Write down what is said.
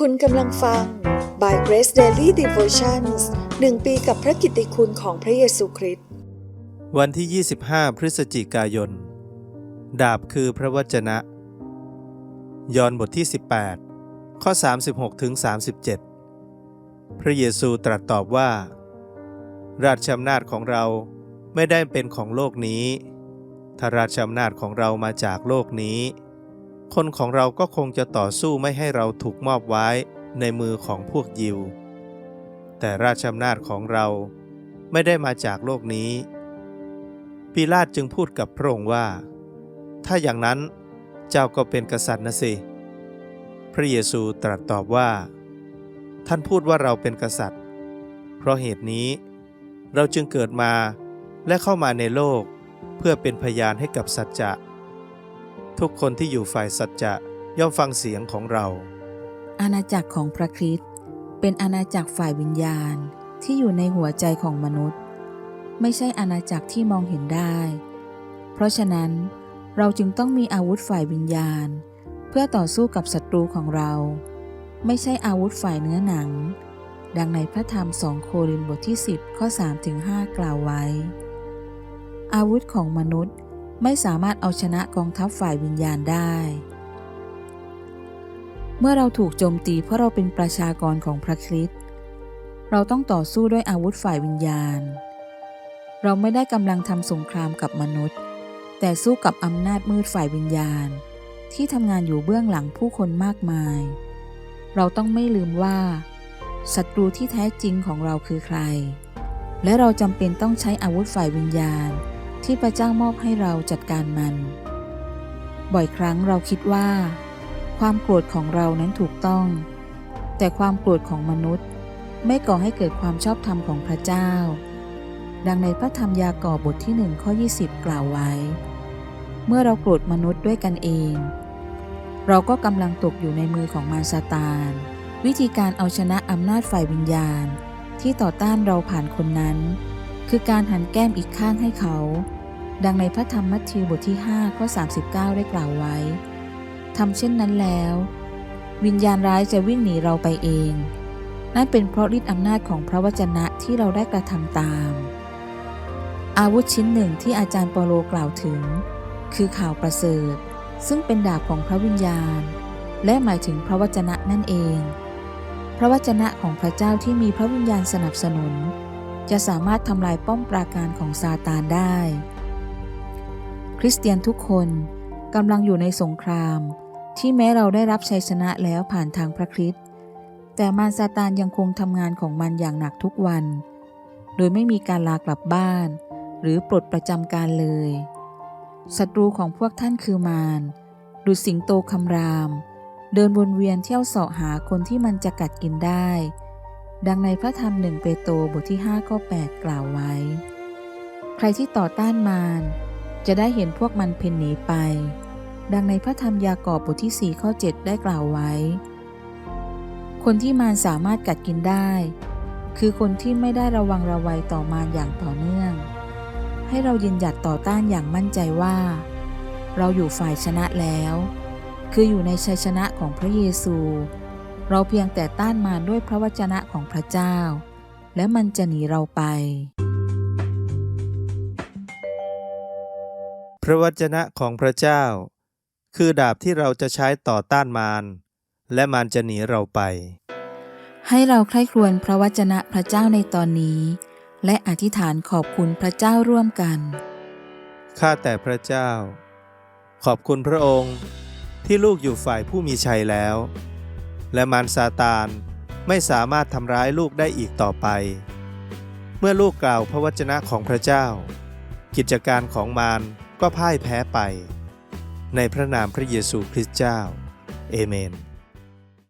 คุณกำลังฟัง By Grace Daily Devotions หนึ่งปีกับพระกิตติคุณของพระเยซูคริสต์ วันที่ 25 พฤศจิกายน ดาบคือพระวจนะ ยอห์นบทที่ 18 ข้อ 36ถึง37 พระเยซูตรัสตอบว่า ราชอำนาจของเราไม่ได้เป็นของโลกนี้ถ้าราชอำนาจของเรามาจากโลกนี้ คนของเราก็คงจะต่อสู้ไม่ให้เราถูกมอบไว้ในมือของพวกยิว แต่ราชอำนาจของเราไม่ได้มาจากโลกนี้ปีลาตจึงพูดกับพระองค์ว่า ถ้าอย่างนั้นเจ้าก็เป็นกษัตริย์นะสิ พระเยซูตรัสตอบว่า ท่านพูดว่าเราเป็นกษัตริย์ เพราะเหตุนี้ เราจึงเกิดมาและเข้ามาในโลกเพื่อเป็นพยานให้กับสัจจะ ทุกคนที่อยู่ฝ่ายสัจจะย่อมฟังเสียงของเรา อาณาจักรของพระคริสต์เป็นอาณาจักรฝ่ายวิญญาณที่อยู่ในหัวใจของมนุษย์ ไม่ใช่อาณาจักรที่มองเห็นได้ เพราะฉะนั้นเราจึงต้องมีอาวุธฝ่ายวิญญาณ เพื่อต่อสู้กับศัตรูของเรา ไม่ใช่อาวุธฝ่ายเนื้อหนัง ดังในพระธรรมสองโครินธ์บทที่ 10 ข้อ3ถึง5กล่าวไว้ อาวุธของมนุษย์ ไม่สามารถเอาชนะกองทัพฝ่ายวิญญาณได้ เมื่อเราถูกโจมตีเพราะเราเป็นประชากรของพระคริสต์เราต้องต่อสู้ด้วยอาวุธฝ่ายวิญญาณ เราไม่ได้กำลังทำสงครามกับมนุษย์ แต่สู้กับอำนาจมืดฝ่ายวิญญาณ ที่ทำงานอยู่เบื้องหลังผู้คนมากมาย เราต้องไม่ลืมว่าศัตรูที่แท้จริงของเราคือใคร และเราจำเป็นต้องใช้อาวุธฝ่ายวิญญาณ ที่พระเจ้ามอบให้เราจัดการมัน บ่อยครั้งเราคิดว่า ความโกรธของเรานั้นถูกต้อง แต่ความโกรธของมนุษย์ไม่ก่อให้เกิดความชอบธรรมของพระเจ้า ดังในพระธรรมยากอบบทที่หนึ่งข้อ 20 กล่าวไว้ เมื่อเราโกรธมนุษย์ด้วยกันเอง เราก็กำลังตกอยู่ในมือของมารซาตาน วิธีการเอาชนะอำนาจฝ่ายวิญญาณ ที่ต่อต้านเราผ่านคนนั้น คือการหันแก้มอีกข้างให้เขา ดังในพระธรรมมัทธิวบทที่5ข้อ39 ได้กล่าวไว้ทำเช่นนั้นแล้ว วิญญาณร้ายจะวิ่งหนีเราไปเอง นั่นเป็นเพราะฤทธิอำนาจของพระวจนะที่เราได้กระทำตาม อาวุธชิ้นหนึ่งที่อาจารย์เปโลกล่าวถึง คือข่าวประเสริฐ ซึ่งเป็นดาบของพระวิญญาณ และหมายถึงพระวจนะนั่นเอง พระวจนะของพระเจ้าที่มีพระวิญญาณสนับสนุน จะสามารถทำลายป้อมปราการของซาตานได้ ริสเตียนทุกคนกำลังอยู่ในสงคราม ที่แม้เราได้รับชัยชนะแล้วผ่านทางพระคริสต์แต่มารซาตานยังคงทำงานของมันอย่างหนักทุกวัน โดยไม่มีการลากลับบ้าน หรือปลดประจำการเลยศัตรูของพวกท่านคือมารดุสิงโตคำราม เดินวนเวียนเที่ยวเสาะหาคนที่มันจะกัดกินได้ ดังในพระธรรมหนึ่งเปโตรบทที่5ข้อ8กล่าวไว้ ใครที่ต่อต้านมาร จะได้เห็นพวกมันเพ่นหนีไป ดังในพระธรรมยากอบบทที่ 4 ข้อ 7 ได้กล่าวไว้ คนที่มารสามารถกัดกินได้ คือคนที่ไม่ได้ระวังระวัยต่อมารอย่างต่อเนื่อง ให้เรายืนหยัดต่อต้านอย่างมั่นใจว่า เราอยู่ฝ่ายชนะแล้ว คืออยู่ในชัยชนะของพระเยซู เราเพียงแต่ต้านมารด้วยพระวจนะของพระเจ้า และมันจะหนีเราไป พระวจนะของพระเจ้า คือดาบที่เราจะใช้ต่อต้านมารและมารจะหนีเราไป ให้เราใคร่ครวญพระวจนะพระเจ้าในตอนนี้ และอธิษฐานขอบคุณพระเจ้าร่วมกัน ข้าแต่พระเจ้า ขอบคุณพระองค์ที่ลูกอยู่ฝ่ายผู้มีชัยแล้ว และมารซาตานไม่สามารถทำร้ายลูกได้อีกต่อไป เมื่อลูกกล่าวพระวจนะของพระเจ้า กิจการของมาร ก็พ่ายแพ้ไป ในพระนามพระเยซูคริสต์เจ้า เอเมน